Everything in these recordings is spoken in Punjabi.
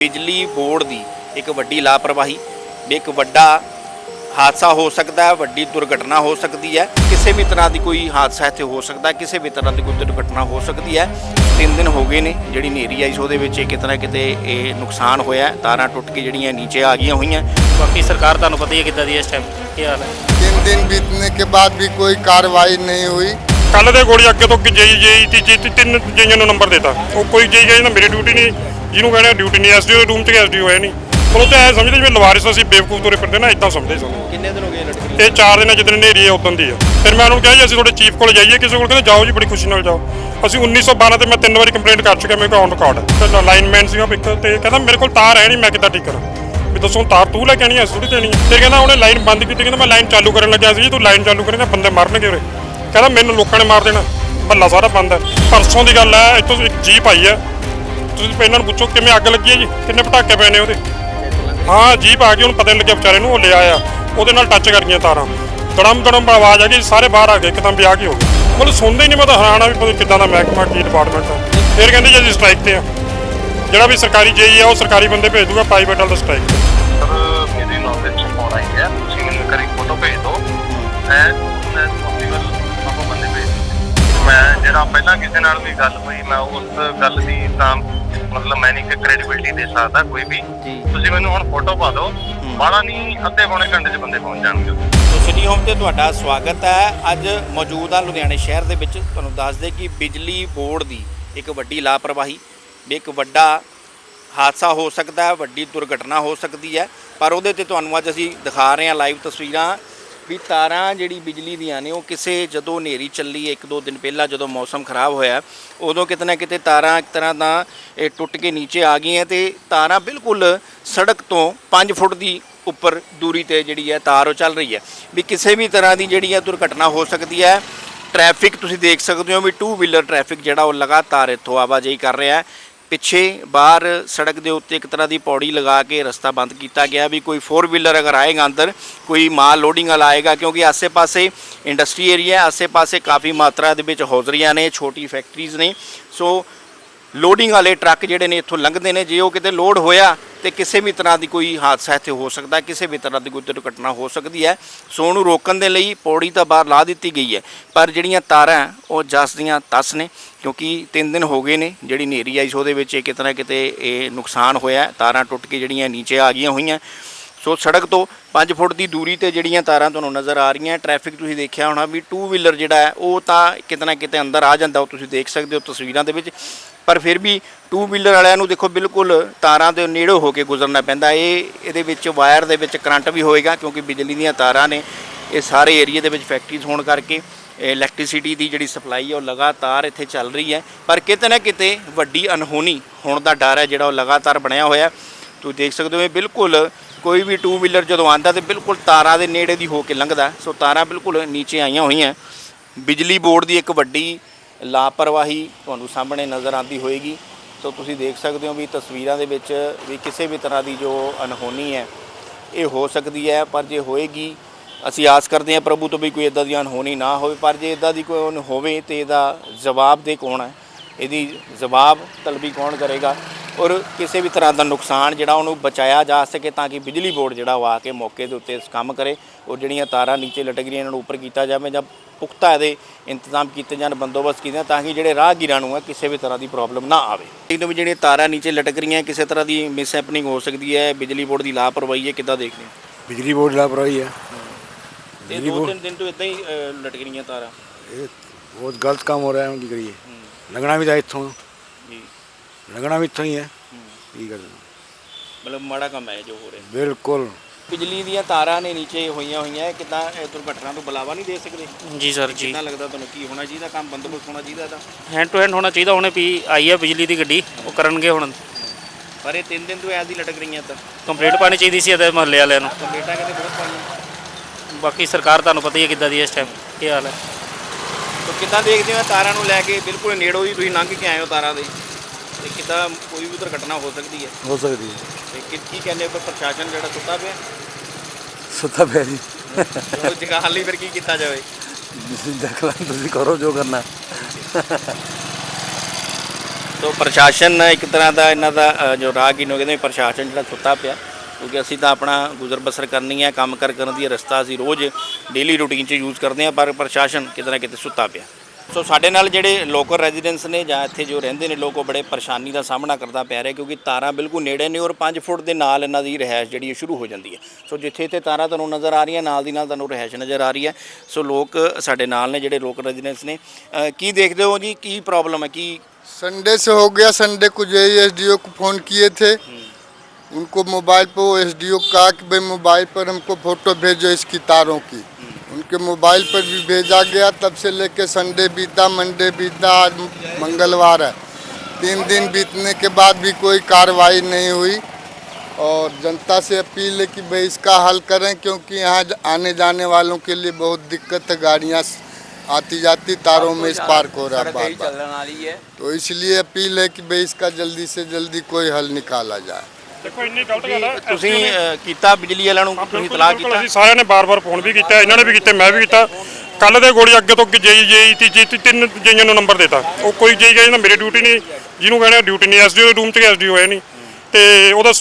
ਬਿਜਲੀ ਬੋਰਡ ਦੀ ਇੱਕ ਵੱਡੀ ਲਾਪਰਵਾਹੀ ਇੱਕ ਵੱਡਾ ਹਾਦਸਾ ਹੋ ਸਕਦਾ ਹੈ ਵੱਡੀ ਦੁਰਘਟਨਾ ਹੋ ਸਕਦੀ ਹੈ। ਕਿਸੇ ਵੀ ਤਰ੍ਹਾਂ ਦੀ ਕੋਈ ਹਾਦਸਾ ਇੱਥੇ ਹੋ ਸਕਦਾ ਕਿਸੇ ਵੀ ਤਰ੍ਹਾਂ ਦੀ ਕੋਈ ਦੁਰਘਟਨਾ ਹੋ ਸਕਦੀ ਹੈ। ਤਿੰਨ ਦਿਨ ਹੋ ਗਏ ਨੇ ਜਿਹੜੀ ਨੇਰੀ ਆਈ ਉਹਦੇ ਵਿੱਚ ਕਿਤੇ ਨਾ ਕਿਤੇ ਇਹ ਨੁਕਸਾਨ ਹੋਇਆ ਤਾਰਾਂ ਟੁੱਟ ਕੇ ਜਿਹੜੀਆਂ ਨੀਚੇ ਆ ਗਈਆਂ ਹੋਈਆਂ। ਬਾਕੀ ਸਰਕਾਰ ਤੁਹਾਨੂੰ ਪਤਾ ਹੀ ਹੈ ਕਿੱਦਾਂ ਦੀ ਇਸ ਟਾਈਮ ਕੀ ਹਾਲ ਹੈ? ਤਿੰਨ ਦਿਨ ਬੀਤਨੇ ਕੇ ਬਾਅਦ ਵੀ ਕੋਈ ਕਾਰਵਾਈ ਨਹੀਂ ਹੋਈ। ਕੱਲ ਦੇ ਗੋਲੀ ਅੱਗੇ ਤੋਂ ਜੇਈ ਜੇਈ ਤੀ ਤਿੰਨ ਜੇਈਆਂ ਨੂੰ ਨੰਬਰ ਦਿੱਤਾ। ਉਹ ਕੋਈ ਜੇਈ ਨਾ ਮੇਰੀ ਡਿਊਟੀ ਨਹੀਂ ਜਿਹਨੂੰ ਕਹਿੰਦੇ ਡਿਊਟੀ ਨਹੀਂ ਐਸਡੀਓ ਦੇ ਰੂਮ 'ਚ ਐਸਡੀਓ ਹੈ ਨਹੀਂ। ਕੋਲ ਤਾਂ ਐ ਸਮਝਦੇ ਜਿਵੇਂ ਲਵਾਰਿਸ ਅਸੀਂ ਬੇਵਕੂਫ ਤੁਰੇ ਫਿਰਦੇ ਨਾ ਇਦਾਂ ਸਮਝਦੇ ਸਾਨੂੰ। ਕਿੰਨੇ ਦਿਨ ਹੋ ਗਏ ਲੜਕੀ ਇਹ ਚਾਰ ਦਿਨਾਂ ਜਿੱਦਣ ਹਨੇਰੀ ਹੈ ਉਦੋਂ ਦੀ ਹੈ ਫਿਰ ਮੈਂ ਉਹਨੂੰ ਕਿਹਾ ਜੀ ਅਸੀਂ ਤੁਹਾਡੇ ਚੀਫ ਕੋਲ ਜਾਈਏ ਕਿਸੇ ਕੋਲ ਕਹਿੰਦੇ ਜਾਓ ਜੀ ਬੜੀ ਖੁਸ਼ੀ ਨਾਲ ਜਾਓ। ਅਸੀਂ 1912 ਤੇ ਮੈਂ ਤਿੰਨ ਵਾਰੀ ਕੰਪਲੇਂਟ ਕਰ ਚੁੱਕਿਆ ਮੇਰੇ ਕੋਲ ਔਨ ਰਿਕਾਰਡ ਤੇ ਲਾਈਨਮੈਨ ਸੀਗਾ ਇੱਕ ਤੇ ਕਹਿੰਦਾ ਮੇਰੇ ਕੋਲ ਤਾਰ ਹੈ ਨਹੀਂ ਮੈਂ ਕਿੱਦਾਂ ਠੀਕ ਕਰਾਂ? ਵੀ ਦੱਸੋ ਤਾਰ ਤੂੰ ਲੈ ਕੇ ਆਣੀ ਐ ਥੋੜੀ ਦੇਣੀ ਫਿਰ ਕਹਿੰਦਾ ਉਹਨੇ ਲਾਈਨ ਬੰਦ ਕੀਤੀ ਕਹਿੰਦਾ ਮੈਂ ਲਾਈਨ ਚਾਲੂ ਕਰਨ ਲੱਗਿਆ ਸੀ ਤੂੰ ਲਾਈਨ ਚਾਲੂ ਕਰੇਗਾ ਬੰਦੇ ਮਰਨਗੇ ਉਰੇ। ਕਹਿੰਦਾ ਮੈਨੂੰ ਲੋਕਾਂ ਨੇ ਮਾਰ ਦੇਣਾ ਮਹੱਲਾ ਸਾਰਾ ਬੰਦ। ਹੈ ਪਰਸੋਂ ਦੀ ਗੱਲ ਹੈ ਇੱਥੋਂ ਇੱਕ ਜੀਪ ਆਈ ਹੈ ਤੁਸੀਂ ਪਹਿਲਾਂ ਨੂੰ ਪੁੱਛੋ ਕਿਵੇਂ ਅੱਗ ਲੱਗੀ ਹੈ ਜੀ? ਕਿੰਨੇ ਪਟਾਕੇ ਪਏ ਨੇ ਉਹਦੇ? ਹਾਂ ਜੀਪ ਆ ਗਈ, ਉਹਨੂੰ ਪਤਾ ਨਹੀਂ ਲੱਗਿਆ ਵਿਚਾਰੇ ਨੂੰ, ਉਹ ਲਿਆ ਆ। ਉਹਦੇ ਨਾਲ ਟੱਚ ਕਰ ਗਈਆਂ ਤਾਰਾਂ। ਦੜਮ ਦੜਮ ਆਵਾਜ਼ ਆ ਗਈ, ਸਾਰੇ ਬਾਹਰ ਆ ਗਏ, ਇੱਕਦਮ ਵਿਆਹ ਕੀ ਹੋ ਗਿਆ ਮਤਲਬ ਸੁਣਦੇ ਹੀ ਨਹੀਂ ਮੈਂ ਤਾਂ ਹੈਰਾਨ ਆ ਵੀ ਪਤਾ ਕਿੱਦਾਂ ਦਾ ਮਹਿਕਮਾ, ਕੀ ਡਿਪਾਰਟਮੈਂਟ ਆ। ਫਿਰ ਕਹਿੰਦੇ ਜੀ ਅਸੀਂ ਸਟ੍ਰਾਈਕ ਤੇ ਆ। ਜਿਹੜਾ ਵੀ ਸਰਕਾਰੀ ਜੇਈ ਆ, ਉਹ ਸਰਕਾਰੀ ਬੰਦੇ ਭੇਜ ਦੂਗਾ ਪ੍ਰਾਈਵੇਟ ਵਾਲਾ ਸਟ੍ਰਾਈਕ ਸਰ, ਮੇਰੀ ਨੌਲੇਜ ਚ ਫੋਨ ਆਈ ਹੈ। ਤੁਸੀਂ ਮੈਨੂੰ ਇੱਕ ਫੋਟੋ ਭੇਜ ਦਿਓ। ਮੈਂ ਮੈਂ ਪੋਸੀਬਲ ਆਪਾਂ ਬੰਦੇ ਭੇਜ ਮੈਂ ਜਿਹੜਾ ਪਹਿਲਾਂ ਕਿਸੇ ਨਾਲ ਵੀ ਗੱਲ ਹੋਈ, ਮੈਂ ਉਸ ਗੱਲ ਦੀ ਤਾਂ ਮਤਲਬ ਮੈਂ ਨਹੀਂ ਕਿ ਕ੍ਰੈਡੀਬਿਲਿਟੀ ਦੇ ਸਕਦਾ ਕੋਈ ਵੀ। ਤੁਸੀਂ ਮੈਨੂੰ ਹੁਣ ਫੋਟੋ ਪਾ ਦਿਓ। ਬਾਹਲਾ ਨਹੀਂ ਅੱਧੇ ਪੌਣੇ ਘੰਟੇ ਚ ਬੰਦੇ ਪਹੁੰਚ ਜਾਣਗੇ। ਸੋ ਸਿਟੀ ਹੋਮ ਤੇ ਤੁਹਾਡਾ ਸਵਾਗਤ ਹੈ। ਅੱਜ ਮੌਜੂਦ ਹਾਂ ਲੁਧਿਆਣੇ ਸ਼ਹਿਰ ਦੇ ਵਿੱਚ। ਤੁਹਾਨੂੰ ਦੱਸ ਦੇ ਕਿ ਬਿਜਲੀ ਬੋਰਡ ਦੀ ਇੱਕ ਵੱਡੀ ਲਾਪਰਵਾਹੀ ਵੀ ਇੱਕ ਵੱਡਾ ਹਾਦਸਾ ਹੋ ਸਕਦਾ ਹੈ ਵੱਡੀ ਦੁਰਘਟਨਾ ਹੋ ਸਕਦੀ ਹੈ। ਪਰ ਉਹਦੇ ਤੇ ਤੁਹਾਨੂੰ ਅੱਜ ਅਸੀਂ ਦਿਖਾ ਰਹੇ ਹਾਂ ਲਾਈਵ ਤਸਵੀਰਾਂ। ਵੀ ਤਾਰਾਂ ਜਿਹੜੀ ਬਿਜਲੀ ਦੀਆਂ ਨੇ ਉਹ ਕਿਸੇ ਜਦੋਂ ਹਨੇਰੀ ਚੱਲੀ, ਇੱਕ ਦੋ ਦਿਨ ਪਹਿਲਾਂ ਜਦੋਂ ਮੌਸਮ ਖਰਾਬ ਹੋਇਆ, ਉਦੋਂ ਕਿਤੇ ਨਾ ਕਿਤੇ ਤਾਰਾਂ ਇੱਕ ਤਰ੍ਹਾਂ ਦਾ, ਇਹ ਟੁੱਟ ਕੇ ਨੀਚੇ ਆ ਗਈਆਂ ਤੇ ਤਾਰਾਂ ਬਿਲਕੁਲ ਸੜਕ ਤੋਂ 5 ਫੁੱਟ ਦੀ ਉੱਪਰ ਦੂਰੀ ਤੇ ਜਿਹੜੀ ਹੈ ਤਾਰ ਉਹ ਚੱਲ ਰਹੀ ਹੈ। ਵੀ ਕਿਸੇ ਵੀ ਤਰ੍ਹਾਂ ਦੀ ਜਿਹੜੀ ਹੈ ਦੁਰਘਟਨਾ ਹੋ ਸਕਦੀ ਹੈ। ਟ੍ਰੈਫਿਕ ਤੁਸੀਂ ਦੇਖ ਸਕਦੇ ਹੋ ਵੀ ਟੂ ਵੀਲਰ ਟ੍ਰੈਫਿਕ ਜਿਹੜਾ ਉਹ ਲਗਾਤਾਰ ਇੱਥੋਂ ਆਵਾਜਾਈ ਕਰ ਰਿਹਾ ਹੈ। ਪਿੱਛੇ ਬਾਹਰ ਸੜਕ ਦੇ ਉੱਤੇ ਇੱਕ ਤਰ੍ਹਾਂ ਦੀ ਪੌੜੀ ਲਗਾ ਕੇ ਰਸਤਾ ਬੰਦ ਕੀਤਾ ਗਿਆ ਵੀ ਕੋਈ 4 ਵੀਲਰ ਅਗਰ ਆਏਗਾ ਅੰਦਰ, ਕੋਈ ਮਾਲ ਲੋਡਿੰਗ ਵਾਲਾ ਆਏਗਾ, ਕਿਉਂਕਿ ਆਸੇ-ਪਾਸੇ ਇੰਡਸਟਰੀ ਏਰੀਆ ਆਸੇ-ਪਾਸੇ ਕਾਫੀ ਮਾਤਰਾ ਦੇ ਵਿੱਚ ਹੌਜ਼ਰੀਆਂ ਨੇ, ਛੋਟੀ ਫੈਕਟਰੀਜ਼ ਨੇ। ਸੋ ਲੋਡਿੰਗ ਵਾਲੇ ਟਰੱਕ ਜਿਹੜੇ ਨੇ ਇੱਥੋਂ ਲੰਘਦੇ ਨੇ, ਜੇ ਉਹ ਕਿਤੇ ਲੋਡ ਹੋਇਆ ਤੇ ਕਿਸੇ ਵੀ ਤਰ੍ਹਾਂ ਦੀ ਕੋਈ ਹਾਦਸਾ ਇੱਥੇ ਹੋ ਸਕਦਾ, ਕਿਸੇ ਵੀ ਤਰ੍ਹਾਂ ਦੀ ਕੋਈ ਦੁਰਘਟਨਾ ਹੋ ਸਕਦੀ ਹੈ। ਸੋ ਉਹਨੂੰ ਰੋਕਣ ਦੇ ਲਈ ਪੌੜੀ ਤਾਂ ਬਾਹਰ ਲਾ ਦਿੱਤੀ ਗਈ ਹੈ, ਪਰ ਜਿਹੜੀਆਂ ਤਾਰਾਂ ਉਹ ਜਸ ਦੀਆਂ ਤਸ ਨੇ, ਕਿਉਂਕਿ 3 ਦਿਨ ਹੋ ਗਏ ਨੇ, ਜਿਹੜੀ ਨੇਰੀ ਆਈ ਸੀ ਉਹਦੇ ਵਿੱਚ ਇਹ ਕਿਤੇ ਨਾ ਕਿਤੇ ਇਹ ਨੁਕਸਾਨ ਹੋਇਆ, ਤਾਰਾਂ ਟੁੱਟ ਕੇ ਜਿਹੜੀਆਂ ਨੀਚੇ ਆ ਗਈਆਂ ਹੋਈਆਂ। ਸੋ ਸੜਕ ਤੋਂ 5 ਫੁੱਟ ਦੀ ਦੂਰੀ ਤੇ ਜਿਹੜੀਆਂ ਤਾਰਾਂ ਤੁਹਾਨੂੰ ਨਜ਼ਰ ਆ ਰਹੀਆਂ, ਟ੍ਰੈਫਿਕ ਤੁਸੀਂ ਦੇਖਿਆ ਹੋਣਾ ਵੀ ਟੂ ਵੀਲਰ ਜਿਹੜਾ ਹੈ, ਉਹ ਤਾਂ ਕਿਤੇ ਨਾ ਕਿਤੇ ਅੰਦਰ ਆ ਜਾਂਦਾ, ਉਹ ਤੁਸੀਂ ਦੇਖ ਸਕਦੇ ਹੋ ਤਸਵੀਰਾਂ ਦੇ ਵਿੱਚ। ਪਰ ਫਿਰ ਵੀ ਟੂ ਵੀਲਰ ਵਾਲਿਆਂ ਨੂੰ ਦੇਖੋ ਬਿਲਕੁਲ ਤਾਰਾਂ ਦੇ ਨੇੜੇ ਹੋ ਕੇ ਗੁਜ਼ਰਨਾ ਪੈਂਦਾ। ਇਹ, ਇਹਦੇ ਵਿੱਚ ਵਾਇਰ ਦੇ ਵਿੱਚ ਕਰੰਟ ਵੀ ਹੋਏਗਾ ਕਿਉਂਕਿ ਬਿਜਲੀ ਦੀਆਂ ਤਾਰਾਂ ਨੇ ਇਹ ਸਾਰੇ ਏਰੀਆ ਦੇ ਵਿੱਚ ਫੈਕਟਰੀਜ਼ ਹੋਣ ਕਰਕੇ ਇਲੈਕਟ੍ਰਿਸਿਟੀ ਦੀ ਜਿਹੜੀ ਸਪਲਾਈ ਹੈ ਉਹ ਲਗਾਤਾਰ ਇੱਥੇ ਚੱਲ ਰਹੀ ਹੈ। ਪਰ ਕਿਤੇ ਨਾ ਕਿਤੇ ਵੱਡੀ ਅਨਹੋਣੀ ਹੋਣ ਦਾ ਡਰ ਹੈ ਜਿਹੜਾ ਉਹ ਲਗਾਤਾਰ ਬਣਿਆ ਹੋਇਆ। ਤੁਸੀਂ ਦੇਖ ਸਕਦੇ ਹੋ ਇਹ ਬਿਲਕੁਲ ਕੋਈ ਵੀ ਟੂ ਵੀਲਰ ਜਦੋਂ ਆਂਦਾ ਤੇ ਬਿਲਕੁਲ ਤਾਰਾਂ ਦੇ ਨੇੜੇ ਦੀ ਹੋ ਕੇ ਲੰਘਦਾ। ਸੋ ਤਾਰਾਂ ਬਿਲਕੁਲ ਨੀਚੇ ਆਈਆਂ ਹੋਈਆਂ। ਬਿਜਲੀ ਬੋਰਡ ਦੀ ਇੱਕ ਵੱਡੀ ਲਾਪਰਵਾਹੀ ਤੁਹਾਨੂੰ ਸਾਹਮਣੇ ਨਜ਼ਰ ਆਉਂਦੀ ਹੋਏਗੀ। ਸੋ ਤੁਸੀਂ ਦੇਖ ਸਕਦੇ ਹੋ ਵੀ ਤਸਵੀਰਾਂ ਦੇ ਵਿੱਚ ਵੀ ਕਿਸੇ ਵੀ ਤਰ੍ਹਾਂ ਦੀ ਜੋ ਅਨਹੋਣੀ ਹੈ, ਇਹ ਹੋ ਸਕਦੀ ਹੈ, ਪਰ ਜੇ ਹੋਏਗੀ, ਅਸੀਂ ਆਸ ਕਰਦੇ ਹਾਂ ਪ੍ਰਭੂ ਤੋਂ ਵੀ ਕੋਈ ਇਦਾਂ ਦੀ ਅਨਹੋਣੀ ਨਾ ਹੋਵੇ, ਪਰ ਜੇ ਇਦਾਂ ਦੀ ਕੋਈ ਹੋਵੇ ਤੇ ਇਹਦਾ ਜਵਾਬ ਦੇ ਕੌਣ ਹੈ? ਇਹਦੀ ਜਵਾਬ ਤਲਬੀ ਕੌਣ ਕਰੇਗਾ? ਔਰ ਕਿਸੇ ਵੀ ਤਰ੍ਹਾਂ ਦਾ ਨੁਕਸਾਨ ਜਿਹੜਾ ਉਹਨੂੰ ਬਚਾਇਆ ਜਾ ਸਕੇ ਤਾਂ ਕਿ ਬਿਜਲੀ ਬੋਰਡ ਜਿਹੜਾ ਉਹ ਆ ਕੇ ਮੌਕੇ ਦੇ ਉੱਤੇ ਇਸ ਕੰਮ ਕਰੇ ਔਰ ਜਿਹੜੀਆਂ ਤਾਰਾਂ ਨੀਚੇ ਲਟਕ ਰਹੀਆਂ ਇਹਨਾਂ ਨੂੰ ਉੱਪਰ ਕੀਤਾ ਜਾਵੇ ਜਾਂ ਪੁਖਤਾ ਇਹਦੇ ਇੰਤਜ਼ਾਮ ਕੀਤੇ ਜਾਣ ਬੰਦੋਬਸਤ ਕੀਤੇ ਤਾਂ ਕਿ ਜਿਹੜੇ ਰਾਹਗੀਰਾਂ ਨੂੰ ਹੈ ਕਿਸੇ ਵੀ ਤਰ੍ਹਾਂ ਦੀ ਪ੍ਰੋਬਲਮ ਨਾ ਆਵੇ। ਇਹਨੂੰ ਵੀ ਜਿਹੜੀਆਂ ਤਾਰਾਂ ਨੀਚੇ ਲਟਕ ਰਹੀਆਂ ਕਿਸੇ ਤਰ੍ਹਾਂ ਦੀ ਮਿਸ ਹੈਪਨਿੰਗ ਹੋ ਸਕਦੀ ਹੈ ਬਿਜਲੀ ਬੋਰਡ ਦੀ ਲਾਪਰਵਾਹੀ ਹੈ ਕਿੱਦਾਂ ਦੇਖਦੇ ਹੋ? ਬਿਜਲੀ ਬੋਰਡ ਲਾਪਰਵਾਹੀ ਹੈ। ਤੇ ਦੋ ਤਿੰਨ ਦਿਨ ਤੋਂ ਇਦਾਂ ਹੀ ਲਟਕ ਰਹੀਆਂ ਤਾਰਾਂ। ਇਹ ਬਹੁਤ ਗਲਤ ਕੰਮ ਹੋ ਰਿਹਾ ਹੈ ਹੁਣ ਕੀ ਕਰੀਏ? ਲੰਘਣਾ ਵੀ ਤਾਂ ਇੱਥੋਂ। ਜੀ। ਲੰਘਣਾ ਵੀ ਇੱਥੋਂ ਹੀ ਹੈ। ਕੀ ਕਰਦੇ ਮਤਲਬ ਮਾੜਾ ਕੰਮ ਹੈ ਜੋ ਹੋ ਰਿਹਾ। ਬਿਲਕੁਲ। ਬਿਜਲੀ ਦੀਆਂ ਤਾਰਾਂ ਨੇ ਨੀਚੇ ਹੋਈਆਂ ਹੋਈਆਂ ਕਿੱਦਾਂ ਦੁਰਘਟਨਾ ਤੋਂ ਬੁਲਾਵਾ ਨਹੀਂ ਦੇ ਸਕਦੇ? ਜੀ ਸਰ ਜੀ। ਕਿੰਨਾ ਲੱਗਦਾ ਤੁਹਾਨੂੰ ਕੀ ਹੋਣਾ ਚਾਹੀਦਾ ਕੰਮ ਬੰਦੋਬਸਤ ਹੋਣਾ ਚਾਹੀਦਾ ਇਹਦਾ? ਹੈਂਡ ਟੂ ਹੈਂਡ ਹੋਣਾ ਚਾਹੀਦਾ ਹੁਣੇ ਵੀ ਆਈ ਹੈ ਬਿਜਲੀ ਦੀ ਗੱਡੀ ਉਹ ਕਰਨਗੇ ਹੁਣ। ਪਰ ਇਹ ਤਿੰਨ ਦਿਨ ਤੋਂ ਐਸੀ ਲਟਕ ਰਹੀਆਂ ਤਾਂ। ਕੰਪਲੀਟ ਪਾਣੀ ਚਾਹੀਦੀ ਸੀ ਇਹਦੇ ਮਹੱਲੇ ਵਾਲਿਆਂ ਨੂੰ। ਕੰਪਲੀਟਾਂ ਕਿਤੇ ਬਹੁਤ ਪਾਈਆਂ ਬਾਕੀ ਸਰਕਾਰ ਤੁਹਾਨੂੰ ਪਤਾ ਹੀ ਹੈ ਕਿੱਦਾਂ ਦੀ ਇਸ ਟਾਈਮ ਕੀ ਹਾਲ ਹੈ ਤੋ ਕਿੱਦਾਂ ਦੇਖਦੇ ਹੋ ਤਾਰਾਂ ਨੂੰ ਲੈ ਕੇ ਬਿਲਕੁਲ ਨੇੜੋਂ ਹੀ ਤੁਸੀਂ ਲੰਘ ਕੇ ਆਏ ਹੋ ਤਾਰਾਂ ਦੇ? ਤੇ ਕਿੱਦਾਂ ਕੋਈ ਵੀ ਦੁਰਘਟਨਾ ਹੋ ਸਕਦੀ ਹੈ? ਹੋ ਸਕਦੀ ਹੈ। ਤੇ ਕੀ ਕੀ ਕਹਿੰਦੇ ਪਰ ਪ੍ਰਸ਼ਾਸਨ ਜਿਹੜਾ ਸੁੱਤਾ ਪਿਆ? ਸੁੱਤਾ ਪਿਆ ਜੀ। ਉਹ ਜਗ੍ਹਾ ਲਈ ਫਿਰ ਕੀ ਕੀਤਾ ਜਾਵੇ? ਦੇਖ ਲਾਂ ਤੁਸੀਂ ਕਰੋ ਜੋ ਕਰਨਾ। ਸੋ ਪ੍ਰਸ਼ਾਸਨ ਇੱਕ ਤਰ੍ਹਾਂ ਦਾ ਇਹਨਾਂ ਦਾ ਅ, ਜੋ ਰਾਹਗੀਰ ਨੂੰ ਕਹਿੰਦੇ ਪ੍ਰਸ਼ਾਸਨ ਜਿਹੜਾ ਸੁੱਤਾ ਪਿਆ। ਕਿਉਂਕਿ ਅਸੀਂ ਤਾਂ ਆਪਣਾ ਗੁਜ਼ਰ ਬਸਰ ਕਰਨੀ ਹੈ ਕੰਮ ਕਰ ਕਰਨ ਦੀ ਰਸਤਾ ਅਸੀਂ ਰੋਜ਼ ਡੇਲੀ ਰੂਟੀਨ 'ਚ ਯੂਜ਼ ਕਰਦੇ ਹਾਂ ਪਰ ਪ੍ਰਸ਼ਾਸਨ ਕਿਤੇ ਨਾ ਕਿਤੇ ਸੁੱਤਾ ਪਿਆ। ਸੋ ਸਾਡੇ ਨਾਲ ਜਿਹੜੇ ਲੋਕਲ ਰੈਜੀਡੈਂਸ ਨੇ ਜਾਂ ਇੱਥੇ ਜੋ ਰਹਿੰਦੇ ਨੇ ਲੋਕ ਉਹ ਬੜੇ ਪਰੇਸ਼ਾਨੀ ਦਾ ਸਾਹਮਣਾ ਕਰਦਾ ਪੈ ਰਿਹਾ ਕਿਉਂਕਿ ਤਾਰਾਂ ਬਿਲਕੁਲ ਨੇੜੇ ਨੇ ਔਰ 5 ਫੁੱਟ ਦੇ ਨਾਲ ਇਹਨਾਂ ਦੀ ਰਹਿائش ਜਿਹੜੀ ਸ਼ੁਰੂ ਹੋ ਜਾਂਦੀ ਹੈ। ਸੋ ਜਿੱਥੇ ਇੱਥੇ ਤਾਰਾਂ ਤੁਹਾਨੂੰ ਨਜ਼ਰ ਆ ਰਹੀਆਂ ਨਾਲ ਦੀ ਨਾਲ ਤੁਹਾਨੂੰ ਰਹਿائش ਨਜ਼ਰ ਆ ਰਹੀ ਹੈ। ਸੋ ਲੋਕ ਸਾਡੇ ਨਾਲ ਨੇ ਜਿਹੜੇ ਲੋਕਲ ਰੈਜ਼ੀਡੈਂਟਸ ਨੇ ਕੀ ਦੇਖਦੇ ਹੋ ਜੀ? ਕੀ ਪ੍ਰੋਬਲਮ ਹੈ? ਕੀ संडे से हो गया संडे को जो एस डी ओ को फ़ोन किए थे उनको मोबाइल पर एस डी ओ ਕਿ कि भाई ਪਰ पर हमको फ़ोटो भेजो इसकी ਤਾਰੋਂ ਕੀ। उनके मोबाइल पर भी भेजा गया तब से लेके संडे बीता मंडे बीता आज मंगलवार है। तीन दिन बीतने के बाद भी कोई कार्रवाई नहीं हुई और जनता से अपील है कि भाई इसका हल करें क्योंकि यहाँ आने जाने वालों के लिए बहुत दिक्कत है गाड़ियाँ आती जाती तारों में इस पार्क हो रहा है बार बार तो इसलिए अपील है कि भाई इसका जल्दी से जल्दी कोई हल निकाला जाए। ਦੇਖੋ ਇੰਨੀ ਗਲਤ ਗੱਲ ਹੈ ਤੁਸੀਂ ਕੀਤਾ ਬਿਜਲੀ ਵਾਲਿਆਂ ਨੂੰ ਤੁਸੀਂ ਤਲਾਕ ਬਿਲਕੁਲ ਕੀਤਾ। ਅਸੀਂ ਸਾਰਿਆਂ ਨੇ ਬਾਰ-ਬਾਰ ਫੋਨ ਵੀ ਕੀਤਾ ਇਹਨਾਂ ਨੇ ਵੀ ਕੀਤਾ ਮੈਂ ਵੀ ਕੀਤਾ। ਕੱਲ ਦੇ ਗੋਲੀ ਅੱਗੇ ਤੋਂ ਜੇਈ ਜੇਈ ਤੀ- ਤਿੰਨ ਜੇਈਆਂ ਨੂੰ ਨੰਬਰ ਦਿੱਤਾ। ਉਹ ਕੋਈ ਜੇਈ ਕਹਿੰਦਾ ਮੇਰੀ ਡਿਊਟੀ ਨਹੀਂ ਜਿਹਨੂੰ ਕਹਿੰਦੇ ਡਿਊਟੀ ਨਹੀਂ ਐਸਡੀਓ ਦੇ ਰੂਮ 'ਚ ਐਸਡੀਓ ਹੈ ਨਹੀਂ। ਤੇ ਉਹਦਾ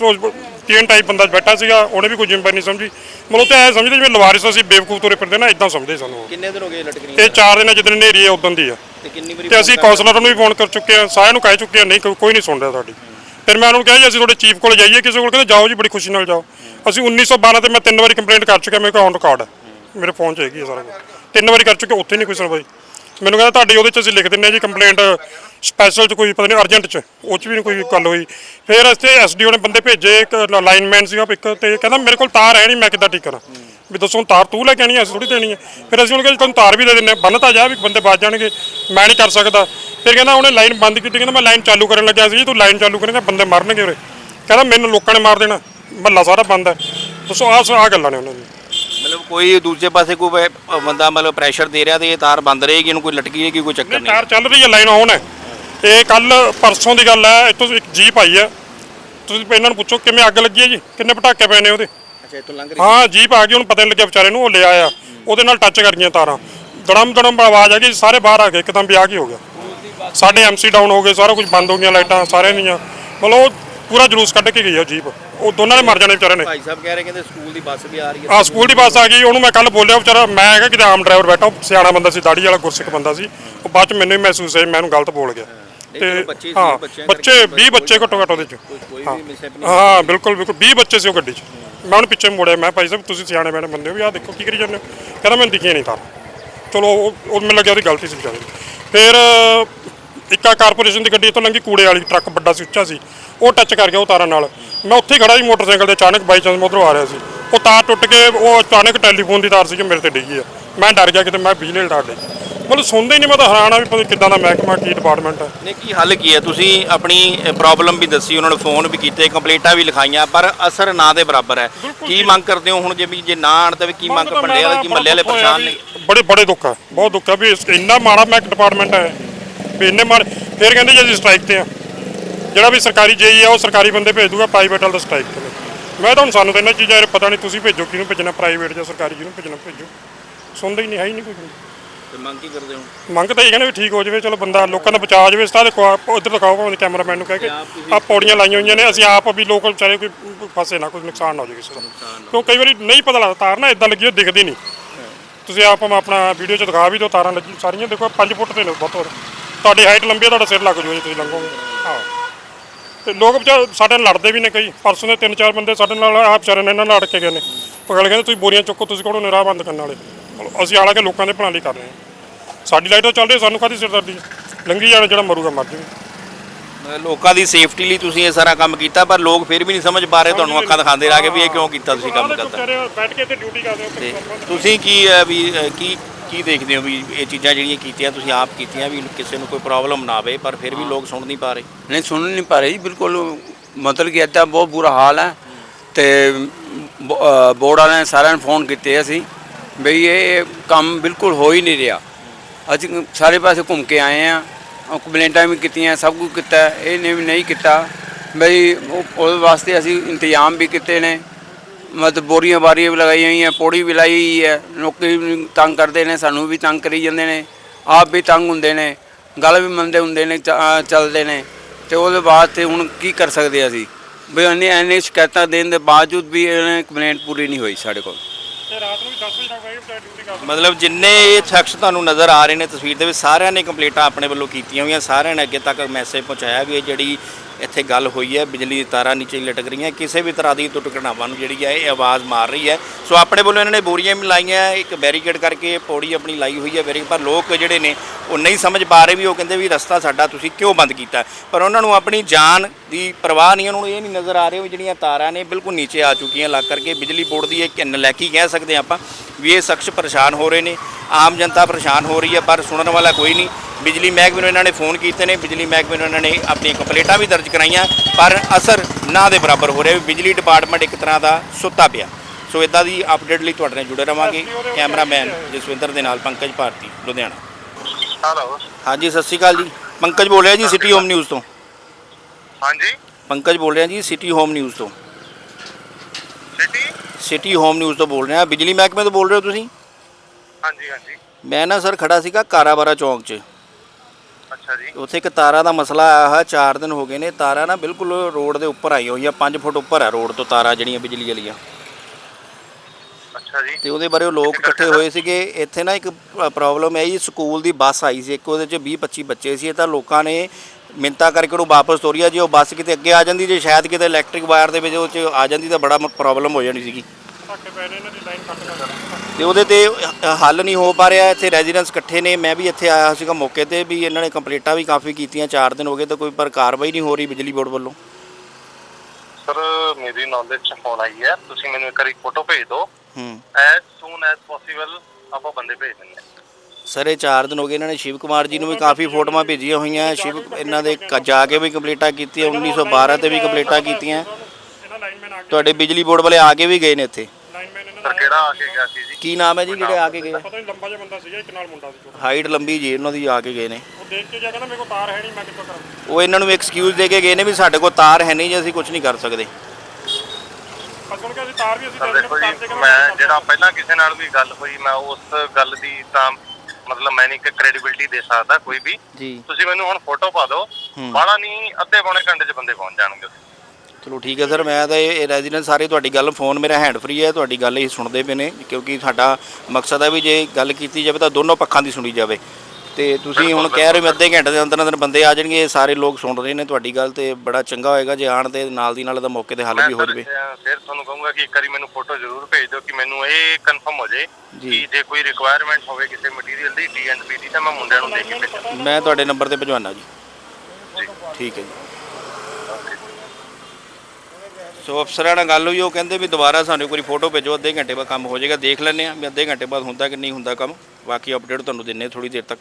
ਟੀਨ ਟਾਈਪ ਬੰਦਾ ਬੈਠਾ ਸੀਗਾ ਉਹਨੇ ਵੀ ਕੋਈ ਜ਼ਿੰਮੇਵਾਰੀ ਨਹੀਂ ਸਮਝੀ। ਮਤਲਬ ਤੇ ਐ ਸਮਝਦੇ ਜਿਵੇਂ ਲਵਾਰਿਸ ਅਸੀਂ ਬੇਵਕੂਫ ਤੁਰੇ ਫਿਰਦੇ ਨਾ ਇਦਾਂ ਸਮਝਦੇ ਸਾਨੂੰ ਉਹ। ਕਿੰਨੇ ਦਿਨ ਹੋ ਗਏ ਲਟਕਣੀ ਇਹ ਚਾਰ ਦਿਨ ਜਦੋਂ ਨੇਰੀ ਹੈ ਉਦੋਂ ਦੀ ਆ। ਤੇ ਕਿੰਨੀ ਵਾਰੀ ਤੇ ਅਸੀਂ ਕਾਉਂਸਲਰ ਨੂੰ ਵੀ ਫੋਨ ਕਰ ਚੁੱਕੇ ਆ ਸਾਰਿਆਂ ਨੂੰ ਕਹਿ ਚੁੱਕੇ ਆ ਨਹੀਂ ਕੋਈ ਕੋਈ ਨਹੀਂ ਸੁਣ ਰਿਹਾ ਸਾਡੀ। ਫਿਰ ਮੈਂ ਉਹਨੂੰ ਕਿਹਾ ਜੀ, ਅਸੀਂ ਤੁਹਾਡੇ ਚੀਫ ਕੋਲ ਜਾਈਏ, ਕਿਸੇ ਕੋਲ ਕਹਿੰਦੇ ਜਾਓ ਜੀ, ਬੜੀ ਖੁਸ਼ੀ ਨਾਲ ਜਾਓ। ਅਸੀਂ 1912 ਤੇ ਮੈਂ ਤਿੰਨ ਵਾਰੀ ਕੰਪਲੇਂਟ ਕਰ ਚੁੱਕਿਆ, ਮੇਰੇ ਕੋਲ ਔਨ ਰਿਕਾਰਡ ਹੈ। ਮੇਰੇ ਫੋਨ 'ਚ ਹੈਗੀ ਹੈ ਸਾਰਾ ਕੁਝ ਤਿੰਨ ਵਾਰੀ ਕਰ ਚੁੱਕੇ, ਉੱਥੇ ਨਹੀਂ ਕੋਈ ਸੁਣਵਾਈ। ਮੈਨੂੰ ਕਹਿੰਦਾ, ਤੁਹਾਡੀ ਉਹਦੇ 'ਚ ਅਸੀਂ ਲਿਖ ਦਿੰਨੇ ਆ ਜੀ ਕੰਪਲੇਂਟ ਸਪੈਸ਼ਲ 'ਚ ਕੋਈ, ਪਤਾ ਨਹੀਂ ਅਰਜੈਂਟ 'ਚ। ਉਹ 'ਚ ਵੀ ਨਹੀਂ ਕੋਈ ਗੱਲ ਹੋਈ। ਫਿਰ ਅਸੀਂ ਐਸਡੀਓ ਨੇ ਬੰਦੇ ਭੇਜੇ, ਇੱਕ ਲਾਈਨਮੈਨ ਸੀਗਾ ਇੱਕ, ਤੇ ਕਹਿੰਦਾ, ਮੇਰੇ ਕੋਲ ਤਾਰ ਹੈ ਨਹੀਂ ਮੈਂ ਕਿੱਦਾਂ ਠੀਕ ਕਰਾਂ? ਵੀ ਦੱਸੋ ਤਾਰ ਤੂੰ ਲੈ ਕੇ ਆਣੀ ਹੈ ਅਸੀਂ ਥੋੜੀ ਦੇਣੀ ਹੈ ਫਿਰ ਅਸੀਂ ਉਹਨੂੰ ਕਿਹਾ ਜੀ ਤੁਹਾਨੂੰ ਤਾਰ ਵੀ ਦੇ ਦਿੰਨੇ ਬੰਨ ਤਾਂ ਜਾ ਵੀ ਬੰਦੇ ਬਾਜ ਜਾਣਗੇ ਮੈਂ ਨਹੀਂ ਕਰ ਸਕਦਾ। ਫਿਰ ਕਹਿੰਦਾ ਉਹਨੇ ਲਾਈਨ ਬੰਦ ਕੀਤੀ ਕਹਿੰਦਾ ਮੈਂ ਲਾਈਨ ਚਾਲੂ ਕਰਨ ਲੱਗਿਆ ਸੀ ਜੀ ਤੂੰ ਲਾਈਨ ਚਾਲੂ ਕਰੇਂਗਾ ਬੰਦੇ ਮਰਨਗੇ ਉਰੇ। ਕਹਿੰਦਾ ਮੈਨੂੰ ਲੋਕਾਂ ਨੇ ਮਾਰ ਦੇਣਾ ਮਹੱਲਾ ਸਾਰਾ ਬੰਦ ਹੈ ਦੱਸੋ ਆਹ ਆਹ ਗੱਲਾਂ ਨੇ ਉਹਨਾਂ ਦੀਆਂ। ਮਤਲਬ ਕੋਈ ਦੂਜੇ ਪਾਸੇ ਕੋਈ ਵੈ- ਬੰਦਾ ਮਤਲਬ ਪ੍ਰੈਸ਼ਰ ਦੇ ਰਿਹਾ ਤੇ ਇਹ ਤਾਰ ਬੰਦ ਰਹੇਗੀ ਇਹਨੂੰ ਕੋਈ ਲਟਕੀ ਰਹੇਗੀ ਕੋਈ ਚੱਕਰ ਨਹੀਂ ਨਹੀਂ। ਕਾਰ ਚੱਲ ਰਹੀ ਹੈ ਲਾਈਨ ਆਨ ਹੈ ਇਹ ਕੱਲ ਪਰਸੋਂ ਦੀ ਗੱਲ ਹੈ ਇੱਥੋਂ ਇੱਕ ਜੀਪ ਆਈ ਹੈ ਤੁਸੀਂ ਇਹਨਾਂ ਨੂੰ ਪੁੱਛੋ ਕਿਵੇਂ ਅੱਗ ਲੱਗੀ ਹੈ ਜੀ ਕਿੰਨੇ ਪਟਾਕੇ ਪਏ ਨੇ ਉਹਦੇ? ਅੱਛਾ ਇੱਥੋਂ ਲੰਘ ਹਾਂ। ਜੀਪ ਆ ਗਈ ਉਹਨੂੰ ਪਤਾ ਨਹੀਂ ਲੱਗਿਆ ਵਿਚਾਰੇ ਨੂੰ ਉਹ ਲਿਆ ਆ ਉਹਦੇ ਨਾਲ ਟੱਚ ਕਰ ਗਈਆਂ ਤਾਰਾਂ। ਦੜਮ ਦੜਮ ਆਵਾਜ਼ ਆ ਗਈ ਸਾਰੇ ਬਾਹਰ ਆ ਗਏ ਇੱਕਦਮ ਵਿਆਹ ਕੀ ਹੋ ਗਿਆ। ਸਾਡੇ ਐਮਸੀ ਡਾਊਨ ਹੋ ਗਏ ਸਾਰਾ ਕੁਝ ਬੰਦ ਹੋ ਗਈਆਂ ਲਾਈਟਾਂ ਸਾਰਿਆਂ ਦੀਆਂ। ਮਤਲਬ ਉਹ ਪੂਰਾ ਜਲੂਸ ਕੱਢ ਕੇ ਗਈ ਆ ਜੀਪ। ਉਹ ਦੋਨਾਂ ਨੇ ਮਰ ਜਾਣੇ ਵਿਚਾਰੇ ਨੇ। ਭਾਈ ਸਾਹਿਬ ਕਹਿ ਰਹੇ ਕਹਿੰਦੇ ਸਕੂਲ ਦੀ ਬੱਸ ਵੀ ਆ ਰਹੀ ਹੈ। ਆ ਸਕੂਲ ਦੀ ਬੱਸ ਆ ਗਈ ਉਹਨੂੰ ਮੈਂ ਕੱਲ ਬੋਲਿਆ ਵਿਚਾਰਾ ਮੈਂ ਹੈਗਾ ਕਿਤੇ ਆਮ ਡਰਾਈਵਰ ਬੈਠਾ ਉਹ ਸਿਆਣਾ ਬੰਦਾ ਸੀ ਦਾੜੀ ਵਾਲਾ ਗੁਰਸਿੱਖ ਬੰਦਾ ਸੀ। ਉਹ ਬਾਅਦ ਚ ਮੈਨੂੰ ਹੀ ਮਹਿਸੂਸ ਹੋਇਆ ਮੈਂ ਉਹਨੂੰ ਗਲਤ ਬੋਲ ਗਿਆ। ਤੇ ਹਾਂ ਬੱਚੇ ਕਰਕੇ 20 ਬੱਚੇ ਘੱਟੋ ਘੱਟ ਉਹਦੇ ਚ। ਹਾਂ। ਬਿਲਕੁਲ ਬਿਲਕੁਲ 20 ਬੱਚੇ ਸੀ ਉਹ ਗੱਡੀ 'ਚ। ਮੈਂ ਉਹਨੂੰ ਪਿੱਛੇ ਮੋੜਿਆ, ਮੈਂ ਭਾਈ ਸਾਹਿਬ, ਤੁਸੀਂ ਸਿਆਣੇ ਬੈਣੇ ਬੰਦੇ ਹੋ ਵੀ ਆਹ ਦੇਖੋ ਕੀ ਕਰੀ ਜਾਂਦੇ ਹੋ। ਕਹਿੰਦਾ ਮੈਨੂੰ ਦਿਖੀਆਂ ਨਹੀਂ ਤਾਂ। ਚਲੋ, ਉਹ ਉਹ ਮੈਨੂੰ ਲੱਗਿਆ ਉਹਦੀ ਗਲਤੀ ਸੀ ਵਿਚਾਰੇ ਦੀ। ਫਿਰ ਇੱਕਾ ਕਾਰਪੋਰੇਸ਼ਨ ਦੀ ਗੱਡੀ ਇੱਥੋਂ ਲੰਘੀ, ਕੂੜੇ ਵਾਲੀ ਟਰੱਕ ਵੱਡਾ ਸੀ, ਉੱਚਾ ਸੀ। ਉਹ ਟੱਚ ਕਰ ਗਿਆ ਉਹ ਤਾਰਾਂ ਨਾਲ। ਮੈਂ ਉੱਥੇ ਹੀ ਖੜਾ ਸੀ ਮੋਟਰਸਾਈਕਲ ਤੇ, ਅਚਾਨਕ ਬਾਈ ਚਾਂਸ ਮੈਂ ਆ ਰਿਹਾ ਸੀ। ਉਹ ਤਾਰ ਟੁੱਟ ਕੇ, ਉਹ ਅਚਾਨਕ ਟੈਲੀਫੋਨ ਦੀ ਤਾਰ ਸੀ ਕਿ ਮੇਰੇ ਤੇ ਡਿੱਗੀ ਆ। ਮੈਂ ਡਰ ਗਿਆ ਕਿਤੇ, ਮੈਂ ਬਿਜਲੀ ਲਟਾ ਡਿੱਗੀ। ਮਤਲਬ ਸੁਣਦੇ ਹੀ ਨਹੀਂ ਮੈਂ ਤਾਂ ਹੈਰਾਨ ਆ ਵੀ ਪਤਾ ਨੀ ਕਿੱਦਾਂ ਦਾ ਮਹਿਕਮਾ ਕੀ ਡਿਪਾਰਟਮੈਂਟ ਹੈ। ਨੇ ਕੀ ਹੱਲ ਕੀ ਹੈ? ਤੁਸੀਂ ਆਪਣੀ ਪ੍ਰੋਬਲਮ ਵੀ ਦੱਸੀ ਉਹਨਾਂ ਨੂੰ ਫੋਨ ਵੀ ਕੀਤੇ ਕੰਪਲੇਂਟਾਂ ਵੀ ਲਿਖਾਈਆਂ ਪਰ ਅਸਰ ਨਾ ਦੇ ਬਰਾਬਰ ਹੈ। ਕੀ ਮੰਗ ਕਰਦੇ ਹੋ ਹੁਣ ਜੇ ਵੀ ਜੇ ਨਾ ਆਣ ਤਾਂ ਵੀ ਕੀ ਮੰਗ ਪੱਲੇ ਵਾਲੇ ਕੀ ਮੱਲੇ ਵਾਲੇ ਪਰੇਸ਼ਾਨ ਨੇ? ਬੜੇ ਬੜੇ ਦੁੱਖ ਹੈ ਬਹੁਤ ਦੁੱਖ ਹੈ ਵੀ ਇਸ- ਇੰਨਾ ਮਾੜਾ ਮੈਂ ਡਿਪਾਰਟਮੈਂਟ ਹੈ ਵੀ ਇੰਨੇ ਮਾੜੇ ਫਿਰ ਕਹਿੰਦੇ ਜੀ ਅਸੀਂ ਸਟ੍ਰਾਈਕ ਤੇ ਆ ਜਿਹੜਾ ਵੀ ਸਰਕਾਰੀ ਜੇਈ ਆ ਉਹ ਸਰਕਾਰੀ ਬੰਦੇ ਭੇਜ ਦੂਗਾ ਪ੍ਰਾਈਵੇਟ ਵਾਲਾ ਸਟ੍ਰਾਈਕ ਤੇ ਨੇ। ਮੈਂ ਤਾਂ ਹੁਣ ਸਾਨੂੰ ਤਾਂ ਇਹਨਾਂ ਚੀਜ਼ਾਂ ਬਾਰੇ ਪਤਾ ਨਹੀਂ ਤੁਸੀਂ ਭੇਜੋ ਕਿਹਨੂੰ ਭੇਜਣਾ ਪ੍ਰਾਈਵੇਟ ਜਾਂ ਸਰਕਾਰੀ ਜਿਹਨੂੰ ਭੇਜਣਾ ਭੇਜੋ। ਸੁਣਦੇ ਹੀ ਨਹੀਂ ਹੈ ਹੀ ਨਹੀਂ ਕੋਈ ਤੇ ਮੰਗ ਕੀ ਕਰਦੇ ਹੋ? ਮੰਗ ਤਾਂ ਇਹ ਕਹਿੰਦੇ ਵੀ ਠੀਕ ਹੋ ਜਾਵੇ ਚਲੋ ਬੰਦਾ ਲੋਕਾਂ ਦਾ ਬਚਾਅ ਹੋ ਜਾਵੇ ਤਰ੍ਹਾਂ ਦੇਖੋ ਆਪ ਉਧਰ ਦਿਖਾਓ ਭਾਵੇਂ ਕੈਮਰਾਮੈਨ ਨੂੰ ਕਹਿ ਕੇ। ਆ ਪੌੜੀਆਂ ਲਾਈਆਂ ਹੋਈਆਂ ਨੇ ਅਸੀਂ ਆਪ ਵੀ ਲੋਕ ਵਿਚਾਰੇ ਕੋਈ ਫਸੇ ਨਾ ਕੋਈ ਨੁਕਸਾਨ ਨਾ ਹੋ ਜਾਵੇ ਕਿਸੇ ਦਾ ਕਿਉਂ ਕਈ ਵਾਰੀ ਨਹੀਂ ਪਤਾ ਲੱਗਦਾ ਤਾਰ ਨਾ ਇਦਾਂ ਲੱਗੀ ਉਹ ਦਿਖਦੀ ਨਹੀਂ। ਤੁਸੀਂ ਆਪ ਆਪਣਾ ਵੀਡੀਓ ਚ ਦਿਖਾ ਵੀ ਦਿਓ ਤਾਰਾਂ ਲੱਗੀ ਸਾਰੀਆਂ ਦੇਖੋ 5 ਫੁੱਟ ਤੇ ਨੇ ਬਹੁਤ ਹੋਰ। ਤੁਹਾਡੀ ਹਾਈਟ ਲੰਬੀ ਆ ਤੁਹਾਡਾ ਸਿਰ ਲੱਗ ਜੂ ਜੇ ਤੁਸੀਂ ਲੰਘੋਗੇ। ਹਾਂ। ਤੇ ਲੋਕ ਵਿਚਾਰ ਸਾਡੇ ਨਾਲ ਲੜਦੇ ਵੀ ਨੇ ਕਈ ਪਰਸੋਂ ਦੇ ਤਿੰਨ ਚਾਰ ਬੰਦੇ ਸਾਡੇ ਨਾਲ ਆਪ ਵਿਚਾਰੇ ਨੇ ਇਹਨਾਂ ਨਾਲ ਲੜ ਕੇ ਗਏ ਨੇ। ਪਗਲ ਕਹਿੰਦੇ ਤੁਸੀਂ ਬੋਰੀਆਂ ਚੁੱਕੋ ਤੁਸੀਂ ਕੋਲੋਂ ਨਿਰਾਹ ਬੰਦ ਕਰਨ ਵਾਲੇ? ਮਤਲਬ ਅਸੀਂ ਹਾਲਾਂਕਿ ਲੋਕਾਂ ਦੇ ਭਲਾ ਲਈ ਕਰ ਰਹੇ ਹਾਂ। ਸਾਡੀ ਲਾਈਟ ਤਾਂ ਚੱਲ ਰਹੀ ਸਾਨੂੰ ਕਾਹਦੀ ਸਿਰਦਰਦੀ? ਹੈ? ਲੰਘੀ ਜਾਣਾ ਜਿਹੜਾ ਮਰੂਗਾ ਮਰ ਜਾਵੇ ਲੋਕਾਂ ਦੀ ਸੇਫਟੀ ਲਈ ਤੁਸੀਂ ਇਹ ਸਾਰਾ ਕੰਮ ਕੀਤਾ ਪਰ ਲੋਕ ਫਿਰ ਵੀ ਨਹੀਂ ਸਮਝ ਪਾ ਰਹੇ ਤੁਹਾਨੂੰ ਅੱਖਾਂ ਦਿਖਾਉਂਦੇ ਰਹਿ ਕੇ ਵੀ ਇਹ ਕਿਉਂ ਕੀਤਾ ਤੁਸੀਂ ਕੰਮ ਕਰਦਾ ਵਿਚਾਰੇ ਬੈਠ ਕੇ ਇੱਥੇ ਡਿਊਟੀ ਕਰਦੇ ਹੋ ਤੇ ਤੁਸੀਂ ਕੀ ਵੀ ਕੀ ਕੀ ਦੇਖਦੇ ਹੋ ਵੀ ਇਹ ਚੀਜ਼ਾਂ ਜਿਹੜੀਆਂ ਕੀਤੀਆਂ ਤੁਸੀਂ ਆਪ ਕੀਤੀਆਂ ਵੀ ਕਿਸੇ ਨੂੰ ਕੋਈ ਪ੍ਰੋਬਲਮ ਨਾ ਆਵੇ ਪਰ ਫਿਰ ਵੀ ਲੋਕ ਸੁਣ ਨਹੀਂ ਪਾ ਰਹੇ? ਨਹੀਂ ਸੁਣ ਨਹੀਂ ਪਾ ਰਹੀ ਬਿਲਕੁਲ ਮਤਲਬ ਕਿ ਇੱਦਾਂ ਬਹੁਤ ਬੁਰਾ ਹਾਲ ਹੈ। ਤੇ ਬੋਰਡ ਵਾਲਿਆਂ ਨੇ ਸਾਰਿਆਂ ਨੂੰ ਫੋਨ ਕੀਤੇ ਅਸੀਂ। ਬਈ ਇਹ ਕੰਮ ਬਿਲਕੁਲ ਹੋ ਹੀ ਨਹੀਂ ਰਿਹਾ। ਅਸੀਂ ਸਾਰੇ ਪਾਸੇ ਘੁੰਮ ਕੇ ਆਏ ਆ ਕੰਪਲੇਂਟਾਂ ਵੀ ਕੀਤੀਆਂ, ਸਭ ਕੁਝ ਕੀਤਾ, ਇਹਨੇ ਵੀ ਨਹੀਂ ਕੀਤਾ। ਬਈ ਉਹ ਉਹਦੇ ਵਾਸਤੇ ਅਸੀਂ ਇੰਤਜ਼ਾਮ ਵੀ ਕੀਤੇ ਨੇ। ਮਤਲਬ ਬੋਰੀਆਂ ਬਾਰੀਆਂ ਵੀ ਲਗਾਈਆਂ ਹੋਈਆਂ, ਪੌੜੀ ਵੀ ਲਾਈ ਹੋਈ ਹੈ। ਲੋਕੀ ਤੰਗ ਕਰਦੇ ਨੇ, ਸਾਨੂੰ ਵੀ ਤੰਗ ਕਰੀ ਜਾਂਦੇ ਨੇ। ਆਪ ਵੀ ਤੰਗ ਹੁੰਦੇ ਨੇ, ਗੱਲ ਵੀ ਮੰਨਦੇ ਹੁੰਦੇ ਨੇ ਚੱਲਦੇ ਨੇ। ਤੇ ਉਹਦੇ ਬਾਅਦ ਤੇ ਹੁਣ ਕੀ ਕਰ ਸਕਦੇ ਅਸੀਂ? ਬਈ ਇੰਨੇ ਇੰਨੇ ਸ਼ਿਕਾਇਤਾਂ ਦੇਣ ਦੇ ਬਾਵਜੂਦ ਵੀ ਇਹਨਾਂ ਕੰਪਲੇਂਟ ਪੂਰੀ ਨਹੀਂ ਹੋਈ ਸਾਡੇ ਕੋਲ। ਤੇ ਰਾਤ ਨੂੰ ਵੀ 10 ਵਜੇ ਤੱਕ ਆਏ ਬਚਾਰੇ ਡਿਊਟੀ ਕਰਦੇ ਮਤਲਬ ਜਿੰਨੇ ਇਹ ਸ਼ਖਸ ਤੁਹਾਨੂੰ ਨਜ਼ਰ ਆ ਰਹੇ ਨੇ ਤਸਵੀਰ ਦੇ ਵਿੱਚ, ਸਾਰਿਆਂ ਨੇ ਕੰਪਲੀਟਾਂ ਆਪਣੇ ਵੱਲੋਂ ਕੀਤੀਆਂ ਹੋਈਆਂ, ਸਾਰਿਆਂ ਨੇ ਅੱਗੇ ਤੱਕ ਮੈਸੇਜ ਪਹੁੰਚਾਇਆ ਵੀ ਇਹ ਜਿਹੜੀ ਇੱਥੇ ਗੱਲ ਹੋਈ ਹੈ, ਬਿਜਲੀ ਦੀ ਤਾਰਾਂ ਨੀਚੇ ਲਟਕ ਰਹੀਆਂ, ਕਿਸੇ ਵੀ ਤਰ੍ਹਾਂ ਦੀ ਦੁਰਘਟਨਾਵਾਂ ਨੂੰ ਜਿਹੜੀ ਹੈ, ਇਹ ਆਵਾਜ਼ ਮਾਰ ਰਹੀ ਹੈ। ਸੋ ਆਪਣੇ ਵੱਲੋਂ ਇਹਨਾਂ ਨੇ ਬੋਰੀਆਂ ਵੀ ਲਾਈਆਂ, ਇੱਕ ਬੈਰੀਕੇਡ ਕਰਕੇ ਪੌੜੀ ਆਪਣੀ ਲਾਈ ਹੋਈ ਹੈ, ਬੈਰੀ ਪਰ ਲੋਕ ਜਿਹੜੇ ਨੇ, ਉਹ ਨਹੀਂ ਸਮਝ ਪਾ ਰਹੇ ਵੀ ਉਹ ਕਹਿੰਦੇ ਵੀ ਰਸਤਾ ਸਾਡਾ ਤੁਸੀਂ ਕਿਉਂ ਬੰਦ ਕੀਤਾ। ਪਰ ਉਹਨਾਂ ਨੂੰ ਆਪਣੀ ਜਾਨ ਦੀ ਪਰਵਾਹ ਨਹੀਂ, ਉਹਨਾਂ ਨੂੰ ਇਹ ਨਹੀਂ ਨਜ਼ਰ ਆ ਰਿਹਾ ਵੀ ਜਿਹੜੀਆਂ ਤਾਰਾਂ ਨੇ ਬਿਲਕੁਲ ਨੀਚੇ ਆ ਚੁੱਕੀਆਂ, ਲੱਗ ਕਰਕੇ ਬਿਜਲੀ ਬੋਰਡ ਦੀ ਇਹ ਨਲੈਕੀ ਕਹਿ ਸਕਦੇ ਹਾਂ ਆਪਾਂ, ਵੀ ਇਹ ਸ਼ਖਸ ਪਰੇਸ਼ਾਨ ਹੋ ਰਹੇ ਨੇ। ਆਮ ਜਨਤਾ ਪਰੇਸ਼ਾਨ ਹੋ ਰਹੀ ਹੈ ਪਰ ਸੁਣਨ ਵਾਲਾ ਕੋਈ ਨਹੀਂ। ਬਿਜਲੀ ਮਹਿਕਮੇ ਨੂੰ ਇਹਨਾਂ ਨੇ ਫੋਨ ਕੀਤੇ ਨੇ। ਬਿਜਲੀ ਮਹਿਕਮੇ ਨੂੰ ਇਹਨਾਂ ਨੇ ਆਪਣੀਆਂ ਕੰਪਲੇਂਟਾਂ ਵੀ ਦਰਜ ਕਰਾਈਆਂ ਪਰ ਅਸਰ ਨਾ ਦੇ ਬਰਾਬਰ ਹੋ ਰਿਹਾ ਵੀ ਬਿਜਲੀ ਡਿਪਾਰਟਮੈਂਟ ਇੱਕ ਤਰ੍ਹਾਂ ਦਾ ਸੁੱਤਾ ਪਿਆ। ਸੋ ਇਦਾਂ ਦੀ ਅਪਡੇਟ ਲਈ ਤੁਹਾਡੇ ਨਾਲ ਜੁੜੇ ਰਵਾਂਗੇ ਕੈਮਰਾਮੈਨ ਜਸਵਿੰਦਰ ਦੇ ਨਾਲ ਪੰਕਜ ਭਾਰਤੀ ਲੁਧਿਆਣਾ। ਹੈਲੋ। ਹਾਂਜੀ ਸਤਿ ਸ਼੍ਰੀ ਅਕਾਲ ਜੀ। ਪੰਕਜ ਬੋਲ ਰਿਹਾ ਜੀ ਸਿਟੀ ਹੋਮ ਨਿਊਜ਼ ਤੋਂ। ਹਾਂਜੀ। ਪੰਕਜ ਬੋਲ ਰਿਹਾ ਜੀ ਸਿਟੀ ਹੋਮ ਨਿਊਜ਼ ਤੋਂ। ਸਿਟੀ ਸਿਟੀ ਹੋਮ ਨਿਊਜ਼ ਤੋਂ ਬੋਲ ਰਿਹਾ। ਬਿਜਲੀ ਮਹਿਕਮੇ ਤੋਂ ਬੋਲ ਰਹੇ ਹੋ ਤੁਸੀਂ? ਹਾਂਜੀ ਹਾਂਜੀ। ਮੈਂ ਨਾ ਸਰ ਖੜਾ ਸੀਗਾ ਕਾਰਾਬਾਰਾ ਚੌਂਕ 'ਚ। ਅੱਛਾ ਜੀ। ਉੱਥੇ ਇੱਕ ਤਾਰਾਂ ਦਾ ਮਸਲਾ ਆਇਆ ਹੈ 4 ਦਿਨ ਹੋ ਗਏ ਨੇ। ਤਾਰਾਂ ਨਾ ਬਿਲਕੁਲ ਰੋਡ ਦੇ ਉੱਪਰ ਆਈ ਹੋਈਆਂ 5 ਫੁੱਟ ਉੱਪਰ ਹੈ ਰੋਡ ਤੋਂ ਤਾਰਾਂ ਜਿਹੜੀਆਂ ਬਿਜਲੀ ਵਾਲੀਆਂ। ਅੱਛਾ ਜੀ। ਤੇ ਉਹਦੇ ਬਾਰੇ ਉਹ ਲੋਕ ਇਕੱਠੇ ਹੋਏ ਸੀਗੇ। ਇੱਥੇ ਨਾ ਇੱਕ ਪ੍ਰੋਬਲਮ ਹੈ ਜੀ ਸਕੂਲ ਦੀ ਬੱਸ ਆਈ ਸੀ ਇੱਕ ਉਹਦੇ 'ਚ 20 25 ਬੱਚੇ ਸੀ। ਇਹ ਤਾਂ ਲੋਕਾਂ ਨੇ ਮਿੰਤਾ ਕਰਕੇ ਉਹਨੂੰ ਵਾਪਸ ਤੋਰਿਆ। ਜੇ ਉਹ ਬੱਸ ਕਿਤੇ ਅੱਗੇ ਆ ਜਾਂਦੀ ਜੇ ਸ਼ਾਇਦ ਕਿਤੇ ਇਲੈਕਟ੍ਰਿਕ ਵਾਇਰ ਦੇ ਵਿੱਚ ਉਹ 'ਚ ਆ ਜਾਂਦੀ ਤਾਂ ਬੜਾ ਪ੍ਰੋਬਲਮ ਹੋ ਜਾਣੀ ਸੀਗੀ। ਧੱਕੇ ਪੈ ਇਹਨਾਂ ਦੀ ਲਾਈਨ ਕੱਟ ਕਰ ਤੇ ਉਹਦੇ ਤੇ ਹੱਲ ਨਹੀਂ ਹੋ ਪਾ ਰਿਹਾ ਇੱਥੇ ਰੈਜ਼ੀਡੈਂਸ ਇਕੱਠੇ ਨੇ ਮੈਂ ਵੀ ਇੱਥੇ ਆਇਆ ਸੀਗਾ ਮੌਕੇ ਤੇ ਵੀ ਇਹਨਾਂ ਨੇ ਕੰਪਲੀਟਾਂ ਵੀ ਕਾਫੀ ਕੀਤੀਆਂ 4 ਦਿਨ ਹੋ ਗਏ ਤਾਂ ਕੋਈ ਪਰ ਕਾਰਵਾਈ ਨਹੀਂ ਹੋ ਰਹੀ ਬਿਜਲੀ ਬੋਰਡ ਵੱਲੋਂ। ਸਰ ਮੇਰੀ ਨੌਲੇਜ ਚ ਫੋਨ ਆਈ ਹੈ ਤੁਸੀਂ ਮੈਨੂੰ ਇੱਕ ਵਾਰੀ ਫੋਟੋ ਭੇਜ ਦਿਓ। ਹੂੰ। ਐਸ ਸੂਨ ਐਸ ਪੋਸੀਬਲ ਆਪਾਂ ਬੰਦੇ ਭੇਜ ਦਿੰਦੇ ਹਾਂ। ਸਰ ਇਹ 4 ਦਿਨ ਹੋ ਗਏ ਇਹਨਾਂ ਨੇ ਸ਼ਿਵ ਕੁਮਾਰ ਜੀ ਨੂੰ ਵੀ ਕਾਫੀ ਫੋਟੋਆਂ ਭੇਜੀਆਂ ਹੋਈਆਂ ਸ਼ਿਵ ਇਹਨਾਂ ਦੇ ਜਾ ਕੇ ਵੀ ਕੰਪਲੀਟਾਂ ਕੀਤੀਆਂ 1912 ਤੇ ਵੀ ਕੰਪਲੀਟਾਂ ਕੀਤੀਆਂ। ਤੁਹਾਡੇ ਬਿਜਲੀ ਬੋਰਡ ਵਾਲੇ ਆ ਕੇ ਵੀ ਗਏ ਨੇ ਇੱਥੇ? ਸਰ ਕਿਹੜਾ ਆ ਕੇ ਗਿਆ ਸੀ? ਕੀ ਨਾਮ ਹੈ ਜੀ ਜਿਹੜੇ ਆ ਕੇ ਗਏ? ਦਾ ਪਤਾ ਨਹੀਂ ਲੰਬਾ ਜਿਹਾ ਬੰਦਾ ਸੀਗਾ ਇੱਕ ਨਾਲ ਮੁੰਡਾ ਸੀ ਛੋਟਾ। ਹਾਈਟ ਲੰਬੀ ਜੀ ਉਹਨਾਂ ਦੀ ਆ ਕੇ ਗਏ ਨੇ। ਉਹ ਦੇਖ ਕੇ ਜਾ ਕਹਿੰਦਾ ਮੇਰੇ ਕੋਲ ਤਾਰ ਹੈ ਨਹੀਂ ਮੈਂ ਕਿੱਥੋਂ ਕਰਾਂ? ਉਹ ਇਹਨਾਂ ਨੂੰ ਐਕਸਕਿਊਜ਼ ਦੇ ਕੇ ਗਏ ਨੇ ਵੀ ਸਾਡੇ ਕੋਲ ਤਾਰ ਹੈ ਨਹੀਂ ਜੀ ਅਸੀਂ ਕੁਝ ਨਹੀਂ ਕਰ ਸਕਦੇ। ਅਸਲ ਕਿ ਅਸੀਂ ਤਾਰ ਵੀ ਅਸੀਂ ਦੇ ਦਿੰਦੇ ਤਾਰ ਤੇ ਮੈਂ ਜਿਹੜਾ ਪਹਿਲਾਂ ਕਿਸੇ ਨਾਲ ਵੀ ਗੱਲ ਹੋਈ ਮੈਂ ਉਸ ਗੱਲ ਦੀ ਤਾਂ ਮਤਲਬ ਮੈਂ ਨਹੀਂ ਕਿ ਕ੍ਰੈਡੀਬਿਲਟੀ ਦੇ ਸਕਦਾ ਕੋਈ ਵੀ। ਜੀ। ਤੁਸੀਂ ਮੈਨੂੰ ਹੁਣ ਫੋਟੋ ਪਾ ਦਿਓ ਹੂੰ। ਬਾਹਲਾ ਨਹੀਂ ਅੱਧੇ ਪੌਣੇ ਘੰਟੇ 'ਚ ਬੰਦੇ ਪਹੁੰਚ ਜਾਣਗੇ। ਚਲੋ ਠੀਕ ਹੈ ਸਰ ਮੈਂ ਤਾਂ ਇਹ ਰੈਜ਼ੀਡੈਂਟ ਸਾਰੇ ਤੁਹਾਡੀ ਗੱਲ ਫੋਨ ਮੇਰਾ ਹੈਂਡ ਫ੍ਰੀ ਹੈ ਤੁਹਾਡੀ ਗੱਲ ਹੀ ਸੁਣਦੇ ਪਏ ਨੇ ਕਿਉਂਕਿ ਸਾਡਾ ਮਕਸਦ ਹੈ ਵੀ ਜੇ ਗੱਲ ਕੀਤੀ ਜਾਵੇ ਤਾਂ ਦੋਨੋਂ ਪੱਖਾਂ ਦੀ ਸੁਣੀ ਜਾਵੇ। ਤੇ ਤੁਸੀਂ ਹੁਣ ਕਹਿ ਰਹੇ ਹੋ ਅੱਧੇ ਘੰਟੇ ਦੇ ਅੰਦਰ ਅੰਦਰ ਬੰਦੇ ਆ ਜਾਣਗੇ ਸਾਰੇ ਲੋਕ ਸੁਣ ਰਹੇ ਨੇ ਤੁਹਾਡੀ ਗੱਲ ਤੇ ਬੜਾ ਚੰਗਾ ਹੋਏਗਾ ਜੇ ਆਣ ਤੇ ਨਾਲ ਦੀ ਨਾਲ ਦਾ ਮੌਕੇ ਤੇ ਹੱਲ ਵੀ ਹੋ ਜਾਵੇ। ਫਿਰ ਤੁਹਾਨੂੰ ਕਹੂੰਗਾ ਕਿ ਇੱਕ ਵਾਰੀ ਮੈਨੂੰ ਫੋਟੋ ਜ਼ਰੂਰ ਭੇਜ ਦਿਓ ਕਿ ਮੈਨੂੰ ਇਹ ਕਨਫਰਮ ਹੋ ਜਾਏ ਜੀ। ਕਿ ਜੇ ਕੋਈ ਰਿਕੁਆਇਰਮੈਂਟ ਹੋਵੇ ਕਿਸੇ ਮਟੀਰੀਅਲ ਦੀ ਡੀ ਦੀ ਤਾਂ ਮੈਂ ਮੁੰਡਿਆਂ ਨੂੰ ਦੇ ਕੇ ਭੇਜਾਂ ਮੈਂ ਤੁਹਾਡੇ ਨੰਬਰ ਤੇ ਭਜਵਾਨਾ ਜੀ। ਠੀਕ ਹੈ ਜੀ। ਸੋ ਅਫਸਰਾਂ ਨਾਲ ਗੱਲ ਹੋਈ, ਉਹ ਕਹਿੰਦੇ ਵੀ ਦੁਬਾਰਾ ਸਾਨੂੰ ਇੱਕ ਵਾਰੀ ਫੋਟੋ ਭੇਜੋ, ਅੱਧੇ ਘੰਟੇ ਬਾਅਦ ਕੰਮ ਹੋ ਜਾਏਗਾ, ਦੇਖ ਲੈਂਦੇ ਆ ਵੀ ਅੱਧੇ ਘੰਟੇ ਬਾਅਦ ਹੁੰਦਾ ਕਿ ਨਹੀਂ ਹੁੰਦਾ ਕੰਮ। ਬਾਕੀ ਅਪਡੇਟ ਤੁਹਾਨੂੰ ਦਿੰਨੇ ਥੋੜੀ ਦੇਰ ਤੱਕ।